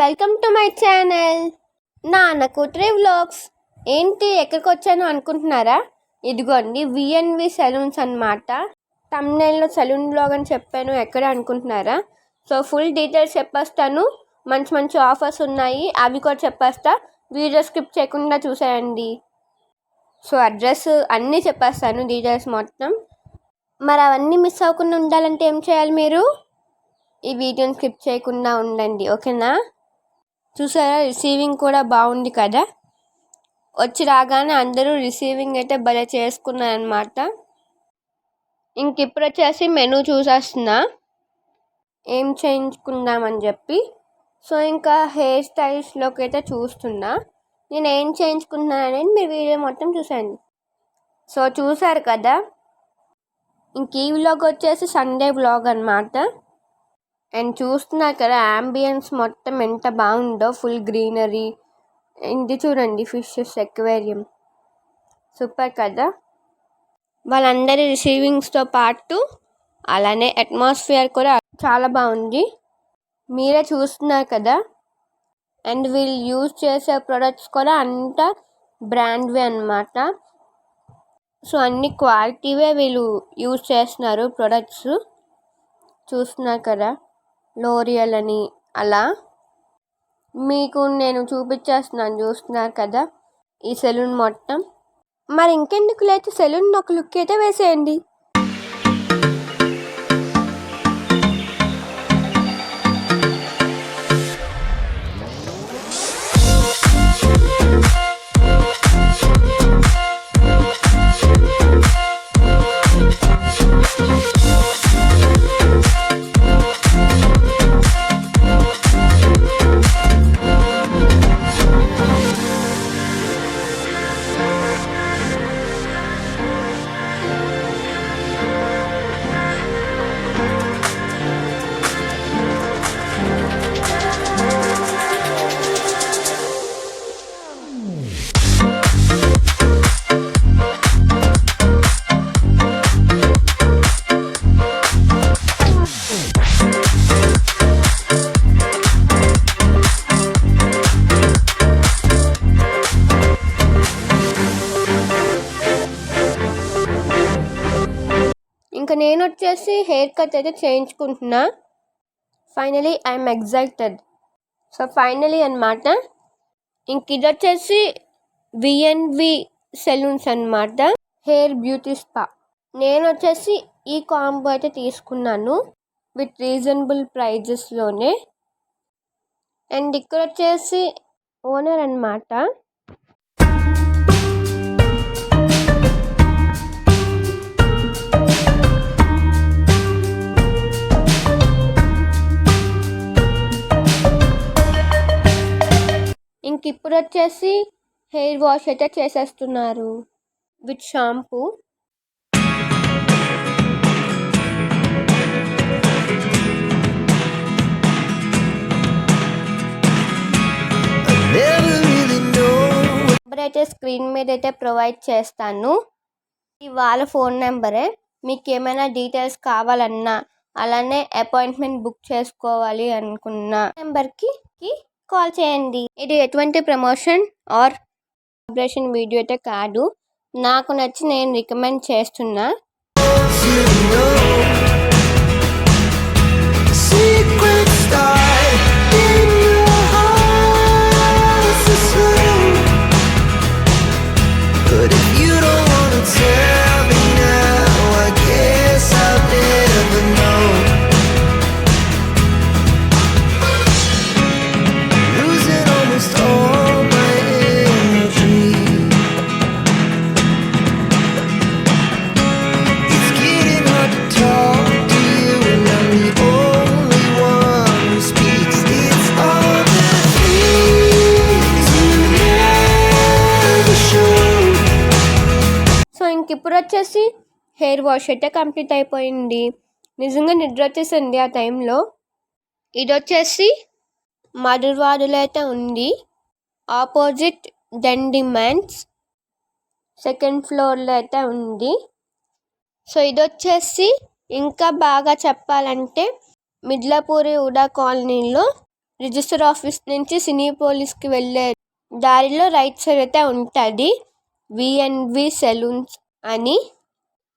Welcome to my channel. నాన్న కూతురి vlogs. ఏంటి ఎక్కడికి వచ్చాను అనుకుంటున్నారా? ఇదిగోండి విఎన్వి సెలూన్స్ అనమాట తమ్నేల్లో సెలూన్ బ్లాగ్ అని చెప్పాను ఎక్కడ అనుకుంటున్నారా? సో ఫుల్ డీటెయిల్స్ చెప్పేస్తాను. మంచి మంచి ఆఫర్స్ ఉన్నాయి అవి కూడా చెప్పేస్తా. వీడియో స్కిప్ చేయకుండా చూసేయండి. సో అడ్రస్ అన్నీ చెప్పేస్తాను డీటెయిల్స్ మొత్తం. మరి అవన్నీ మిస్ అవ్వకుండా ఉండాలంటే ఏం చేయాలి మీరు? ఈ వీడియోని స్కిప్ చేయకుండా ఉండండి ఓకేనా? చూసారా? రిసీవింగ్ కూడా బాగుంది కదా? వచ్చి రాగానే అందరూ రిసీవింగ్ అయితే భలే చేసుకున్నారనమాట ఇంక ఇప్పుడు వచ్చేసి మెనూ చూసేస్తున్నా. ఏం చేయించుకుందామని చెప్పి. సో ఇంకా హెయిర్ స్టైల్స్లోకి అయితే చూస్తున్నా. నేను ఏం చేయించుకుంటున్నాను అనేది మీరు వీడియో మొత్తం చూసేయండి. సో చూసారు కదా? ఇంక ఈ వ్లాగ్ వచ్చేసి సండే వ్లాగ్ అనమాట అండ్ చూస్తున్నారు కదా ఆంబియన్స్ మొత్తం ఎంత బాగుందో. ఫుల్ గ్రీనరీ ఇది చూడండి ఫిషెస్ ఎక్వేరియం సూపర్ కదా? వాళ్ళందరి రిసీవింగ్స్తో పాటు అలానే అట్మాస్ఫియర్ కూడా చాలా బాగుంది. మీరే చూస్తున్నారు కదా? అండ్ వీళ్ళు యూజ్ చేసే ప్రొడక్ట్స్ కూడా అంతా బ్రాండ్వే అనమాట సో అన్ని క్వాలిటీవే వీళ్ళు యూజ్ చేస్తున్నారు ప్రొడక్ట్స్ చూస్తున్నారు కదా? లోరియల్ అని అలా. మీకు నేను చూపించేస్తున్నాను చూస్తున్నారు కదా ఈ సెలూన్ మొత్తం. మరి ఇంకెందుకు లేకపోతే సెలూన్ ఒక లుక్ అయితే వేసేయండి. వచ్చేసి హెయిర్ కట్ అయితే చేయించుకుంటున్నా. Finally I'm excited so finally అనమాట ఇంక ఇది వచ్చేసి విఎన్వి సెలూన్స్ అనమాట హెయిర్ బ్యూటీ స్పా నేను వచ్చేసి ఈ కాంబో అయితే తీసుకున్నాను విత్ రీజనబుల్ ప్రైజెస్లోనే అండ్ ఇక్కడ వచ్చేసి ఓనర్ అనమాట ఇంక ఇప్పుడు వచ్చేసి హెయిర్ వాష్ అయితే చేసేస్తున్నారు. With shampoo. నెంబర్ అయితే స్క్రీన్ మీద అయితే ప్రొవైడ్ చేస్తాను. ఇది వాళ్ళ ఫోన్ నెంబరే. మీకు ఏమైనా డీటెయిల్స్ కావాలన్నా అలానే అపాయింట్మెంట్ బుక్ చేసుకోవాలి అనుకున్న నెంబర్కి కి కాల్ చేయండి. ఇది ఎటువంటి ప్రమోషన్ ఆర్ సెలబ్రేషన్ వీడియో అయితే కాదు. నాకు నచ్చి నేను రికమెండ్ చేస్తున్నా. వచ్చేసి హెయిర్ వాష్ అయితే కంప్లీట్ అయిపోయింది. నిజంగా నిద్ర వచ్చేసింది ఆ టైంలో. ఇది వచ్చేసి మధుర్వాడులో అయితే ఉంది. ఆపోజిట్ డెండిమాన్స్ సెకండ్ ఫ్లోర్లో అయితే ఉంది. సో ఇది వచ్చేసి ఇంకా బాగా చెప్పాలంటే మిడ్లాపూరి ఉడా కాలనీలో రిజిస్టర్ ఆఫీస్ నుంచి సినీ పోలీస్కి వెళ్ళే దారిలో రైట్ సైడ్ అయితే ఉంటుంది. విఎన్వి సెలూన్స్ అని.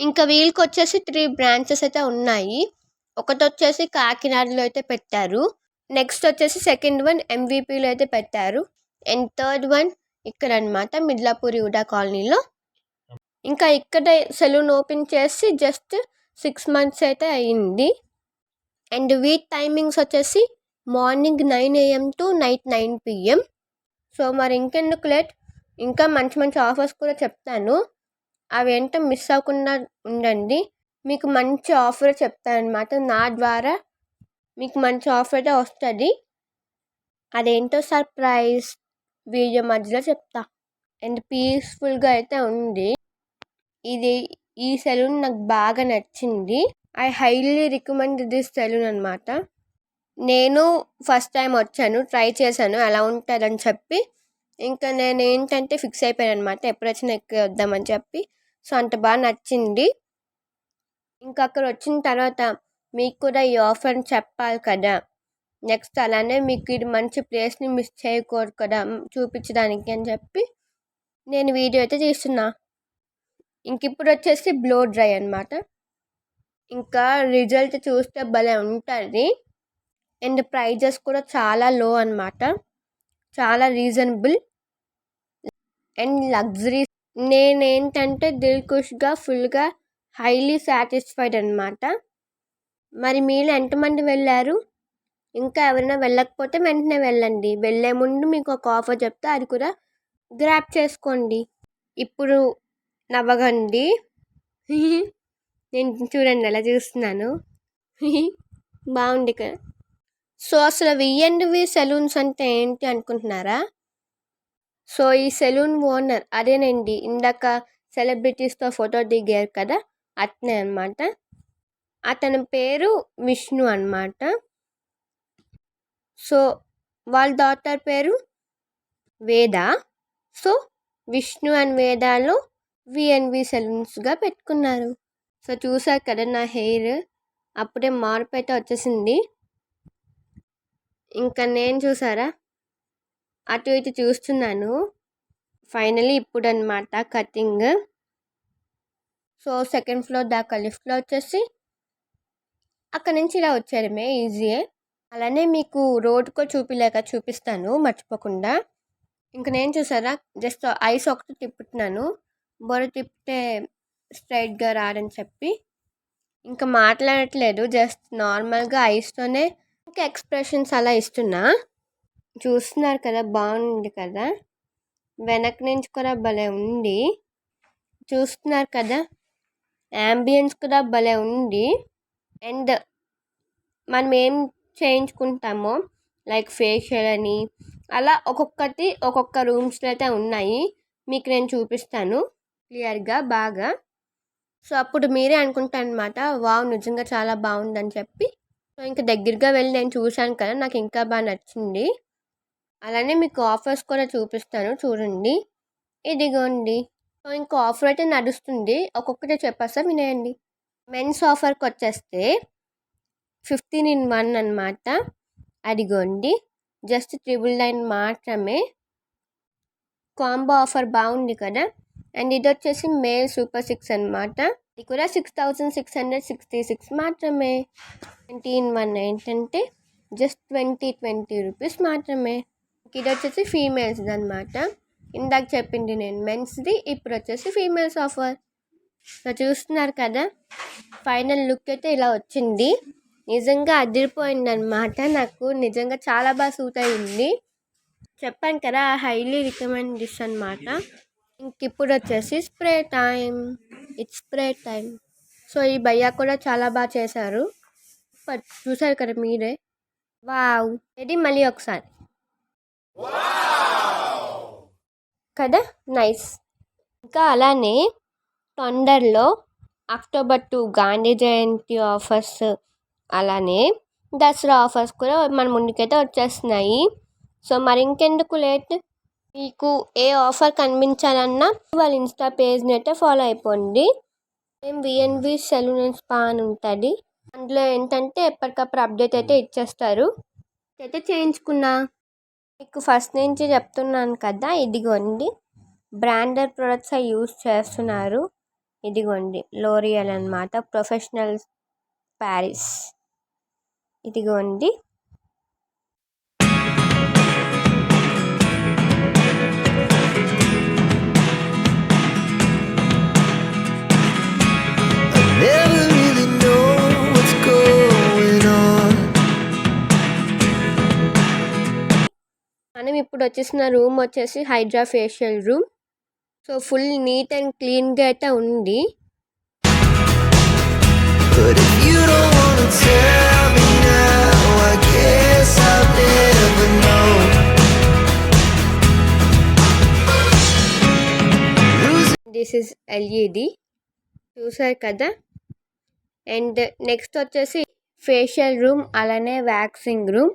ఇంకా వీళ్ళకి వచ్చేసి త్రీ బ్రాంచెస్ అయితే ఉన్నాయి. ఒకటి వచ్చేసి కాకినాడలో అయితే పెట్టారు. నెక్స్ట్ వచ్చేసి సెకండ్ వన్ ఎంవిపిలో అయితే పెట్టారు. అండ్ థర్డ్ వన్ ఇక్కడ అనమాట మిడ్లాపూరి ఉడా కాలనీలో. ఇంకా ఇక్కడ సెలూన్ ఓపెన్ చేసి జస్ట్ సిక్స్ మంత్స్ అయితే అయ్యింది అండ్ వీక్ టైమింగ్స్ వచ్చేసి morning nine AM to night nine PM so మరి ఇంకెందుకు లేట్? ఇంకా మంచి మంచి ఆఫర్స్ కూడా చెప్తాను. అవి ఏంటో మిస్ అవ్వకుండా ఉండండి. మీకు మంచి ఆఫర్ చెప్తాను అనమాట నా ద్వారా మీకు మంచి ఆఫర్ అయితే వస్తుంది. అదేంటో సర్ప్రైజ్ వీడియో మధ్యలో చెప్తా. అండ్ పీస్ఫుల్గా అయితే ఉంది. ఇది ఈ సెలూన్ నాకు బాగా నచ్చింది. I highly recommend this salon అనమాట నేను ఫస్ట్ టైం వచ్చాను ట్రై చేశాను ఎలా ఉంటుందని చెప్పి. ఇంకా నేను ఏంటంటే ఫిక్స్ అయిపోయాను అనమాట ఎప్పుడు వచ్చినా ఎక్కువ వద్దామని చెప్పి. సో అంత బాగా నచ్చింది. ఇంకా అక్కడ వచ్చిన తర్వాత మీకు కూడా ఈ ఆఫర్ని చెప్పాలి కదా. నెక్స్ట్ అలానే మీకు ఇది మంచి ప్లేస్ని మిస్ చేయకూడదు కదా చూపించడానికి అని చెప్పి నేను వీడియో అయితే తీస్తున్నా. ఇంక ఇప్పుడు వచ్చేసి బ్లో డ్రై అనమాట ఇంకా రిజల్ట్ చూస్తే భలే ఉంటుంది. అండ్ ప్రైజెస్ కూడా చాలా లో అనమాట చాలా రీజనబుల్. అండ్ లగ్జరీ నేనేంటంటే దిల్ ఖుష్గా ఫుల్గా హైలీ సాటిస్ఫైడ్ అనమాట మరి మీరు ఎంతమంది వెళ్ళారు? ఇంకా ఎవరైనా వెళ్ళకపోతే వెంటనే వెళ్ళండి. వెళ్ళే ముందు మీకు ఒక ఆఫర్ చెప్తే అది కూడా గ్రాప్ చేసుకోండి. ఇప్పుడు నవ్వగండి నేను చూడండి ఎలా చూస్తున్నాను. బాగుంది కదా. సో అసలు విఎండ్వి సెలూన్స్ అంటే ఏంటి అనుకుంటున్నారా? సో ఈ సెలూన్ ఓనర్ అదేనండి ఇందాక సెలబ్రిటీస్తో ఫోటో దిగారు కదా అతనే అనమాట అతని పేరు విష్ణు అనమాట సో వాళ్ళ డాటర్ పేరు వేద. సో విష్ణు అండ్ వేదాలో విఎన్వి సెలూన్స్గా పెట్టుకున్నారు. సో చూసారు కదా నా హెయిర్ అప్పుడే మార్పు అయితే వచ్చేసింది. ఇంకా నేను చూసారా? అటు ఇటు చూస్తున్నాను. ఫైనలీ ఇప్పుడు అనమాట కటింగ్ సో సెకండ్ ఫ్లోర్ దాకా లిఫ్ట్లో వచ్చేసి అక్కడ నుంచి ఇలా వచ్చారమే ఈజీయే అలానే మీకు రోడ్కో చూపిలేక చూపిస్తాను మర్చిపోకుండా. ఇంక నేను చూసారా జస్ట్ ఐస్ ఒకటి తిప్పుతున్నాను. బొర తిప్పితే స్ట్రైట్గా రాడని చెప్పి. ఇంకా మాట్లాడట్లేదు జస్ట్ నార్మల్గా ఐస్తోనే ఇంకా ఎక్స్ప్రెషన్స్ అలా ఇస్తున్నా. చూస్తున్నారు కదా బాగుంది కదా? వెనక నుంచి కూడా భలే ఉంది. చూస్తున్నారు కదా? యాంబియన్స్ కూడా భలే ఉంది. అండ్ మనం ఏం చేయించుకుంటామో లైక్ ఫేషియల్ అని అలా ఒక్కొక్కటి ఒక్కొక్క రూమ్స్లో అయితే ఉన్నాయి. మీకు నేను చూపిస్తాను క్లియర్గా బాగా. సో అప్పుడు మీరే అనుకుంటాను అనమాట వావ్ నిజంగా చాలా బాగుందని చెప్పి. సో ఇంకా దగ్గరగా వెళ్ళి నేను చూశాను కదా నాకు ఇంకా బాగా నచ్చింది. అలానే మీకు ఆఫర్స్ కూడా చూపిస్తాను చూడండి. ఇదిగోండి. సో ఇంకో ఆఫర్ అయితే నడుస్తుంది. ఒక్కొక్కటి చెప్పేస్తా వినేయండి. మెన్స్ ఆఫర్కి వచ్చేస్తే ఫిఫ్టీన్ ఇన్ వన్ అనమాట అదిగోండి. జస్ట్ ట్రిపుల్ నైన్ మాత్రమే. కాంబో ఆఫర్ బాగుంది కదా. అండ్ ఇది వచ్చేసి మేల్ సూపర్ సిక్స్ అనమాట ఇది కూడా six thousand six hundred sixty six మాత్రమే. ట్వంటీ ఇన్ వన్ ఏంటంటే జస్ట్ ట్వంటీ ట్వంటీ రూపీస్ మాత్రమే. ఇది వచ్చేసి ఫీమేల్స్ అనమాట ఇందాక చెప్పింది నేను మెన్స్ది ఇప్పుడు వచ్చేసి ఫీమేల్స్ ఆఫర్ సో చూస్తున్నారు కదా? ఫైనల్ లుక్ అయితే ఇలా వచ్చింది. నిజంగా అదిరిపోయింది అనమాట నాకు నిజంగా చాలా బాగా సూట్ అయింది చెప్పాను కదా హైలీ రికమెండ్ డిష్ అనమాట ఇంక ఇప్పుడు వచ్చేసి spray time it's spray time so ఈ భయ్యా కూడా చాలా బాగా చేశారు. చూసారు కదా మీరే? వావ్! ఇది మళ్ళీ ఒకసారి. కదా? నైస్ ఇంకా అలానే తొందరలో October two Gandhi Jayanti offers అలానే దసరా ఆఫర్స్ కూడా మన ముందుకైతే వచ్చేస్తున్నాయి. సో మరి ఇంకెందుకు లేట్? మీకు ఏ ఆఫర్ కనిపించాలన్నా వాళ్ళ ఇన్స్టా పేజ్ని అయితే ఫాలో అయిపోండి. మేము విఎన్వి సెలూన్ అండ్ స్పా అని ఉంటుంది. అందులో ఏంటంటే ఎప్పటికప్పుడు అప్డేట్ అయితే ఇచ్చేస్తారు. అయితే చేయించుకున్నా. మీకు ఫస్ట్ నుంచి చెప్తున్నాను కదా ఇదిగోండి. బ్రాండెడ్ ప్రొడక్ట్స్ యూస్ చేస్తున్నారు. ఇదిగోండి లోరియల్ అనమాట ప్రొఫెషనల్ ప్యారిస్. ఇదిగోండి. ఇప్పుడు వచ్చేసిన రూమ్ వచ్చేసి hydra facial room. So full neat and క్లీన్గా అయితే ఉంది. దిస్ ఇస్ ఎల్ఈడి చూసారు కదా? అండ్ నెక్స్ట్ వచ్చేసి ఫేషియల్ రూమ్ అలానే వ్యాక్సింగ్ రూమ్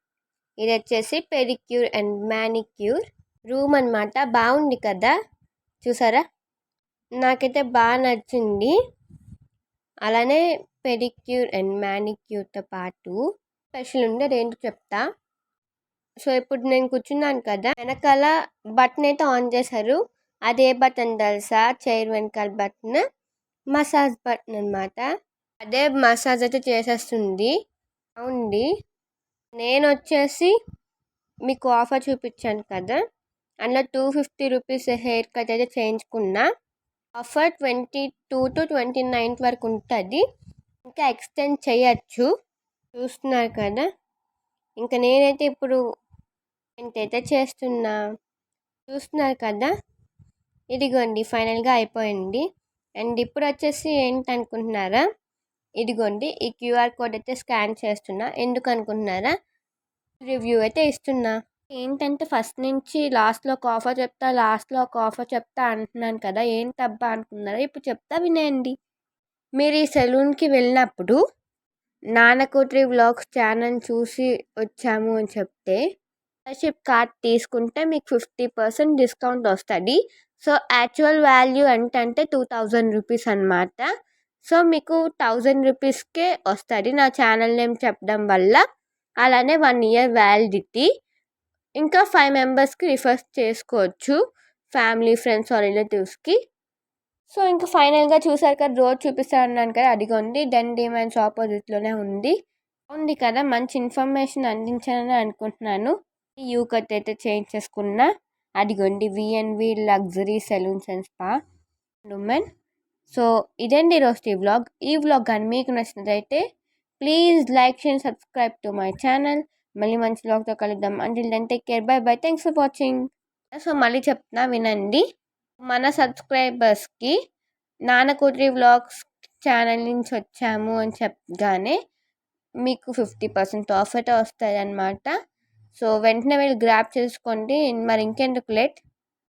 ఇది వచ్చేసి పెడిక్యూర్ అండ్ మ్యానిక్యూర్ రూమ్ అన్నమాట. బాగుంది కదా? చూసారా? నాకైతే బాగా నచ్చింది. అలానే పెడిక్యూర్ అండ్ మ్యానిక్యూర్తో పాటు స్పెషల్ ఉండే రెండు చెప్తా. సో ఇప్పుడు నేను కూర్చున్నాను కదా వెనకాల బటన్ అయితే ఆన్ చేశారు. అదే బటన్ తెలుసా చైర్ వెనకాల బటన్ మసాజ్ బటన్ అనమాట అదే మసాజ్ అయితే చేసేస్తుంది. అవుంది నేను వచ్చేసి మీకు ఆఫర్ చూపించాను కదా. అందులో two fifty rupees hair cut అయితే చేయించుకున్నా. Offer twenty two to twenty ninth వరకు ఉంటుంది. ఇంకా ఎక్స్టెండ్ చేయొచ్చు. చూస్తున్నారు కదా. ఇంకా నేనైతే ఇప్పుడు ఎంతైతే చేస్తున్నా. చూస్తున్నారు కదా. ఇదిగోండి ఫైనల్గా అయిపోయింది. అండ్ ఇప్పుడు వచ్చేసి ఏంటి అనుకుంటున్నారా ఇదిగోండి ఈ క్యూఆర్ కోడ్ అయితే స్కాన్ చేస్తున్నా. ఎందుకు అనుకుంటున్నారా రివ్యూ అయితే ఇస్తున్నా. ఏంటంటే ఫస్ట్ నుంచి లాస్ట్లో ఒక ఆఫర్ చెప్తా లాస్ట్లో ఒక ఆఫర్ చెప్తా అంటున్నాను కదా ఏంటబ్బా అనుకున్నారా? ఇప్పుడు చెప్తా వినేయండి మీరు ఈ సెలూన్కి వెళ్ళినప్పుడు నానకోట్రి వ్లాగ్స్ ఛానల్ చూసి వచ్చాము అని చెప్తే మెంబర్షిప్ కార్డ్ తీసుకుంటే మీకు ఫిఫ్టీ పర్సెంట్ డిస్కౌంట్ వస్తుంది. సో యాక్చువల్ వాల్యూ అంటే టూ థౌజండ్ రూపీస్ అనమాట సో మీకు థౌజండ్ రూపీస్కే వస్తుంది. నా ఛానల్ నేమ్ చెప్పడం వల్ల అలానే వన్ ఇయర్ వ్యాలిడిటీ. ఇంకా ఫైవ్ మెంబర్స్కి రిఫర్ చేసుకోవచ్చు. ఫ్యామిలీ ఫ్రెండ్స్ ఆర్ రిలేటివ్స్కి. సో ఇంకా ఫైనల్గా చూసారు కదా రోడ్ చూపిస్తా అన్నాను కదా అదిగోండి. డెన్ డిమాండ్స్ ఆపోజిట్లోనే ఉంది. ఉంది కదా మంచి ఇన్ఫర్మేషన్ అందించాలని అనుకుంటున్నాను. యూ కట్ అయితే చేంజ్ చేసుకున్న. అదిగోండి VNV luxury salons and spa. Women so ఇదండి ఈరోజు ఈ వ్లాగ్. ఈ వ్లాగ్ కానీ మీకు నచ్చినట్లయితే ప్లీజ్ లైక్ చేయండి సబ్స్క్రైబ్ టు మై ఛానల్. మళ్ళీ మంచి వ్లాగ్తో కలుద్దాం. అంటే then take care bye bye thanks for watching so మళ్ళీ చెప్తున్నా వినండి. మన సబ్స్క్రైబర్స్కి నాన్నకూతురి వ్లాగ్స్ ఛానల్ నుంచి వచ్చాము అని చెప్పగానే మీకు ఫిఫ్టీ పర్సెంట్ ఆఫ్ అయితే వస్తుంది అనమాట సో వెంటనే వెళ్ళి గ్రాప్ చేసుకోండి. మరి ఇంకెందుకు లేట్?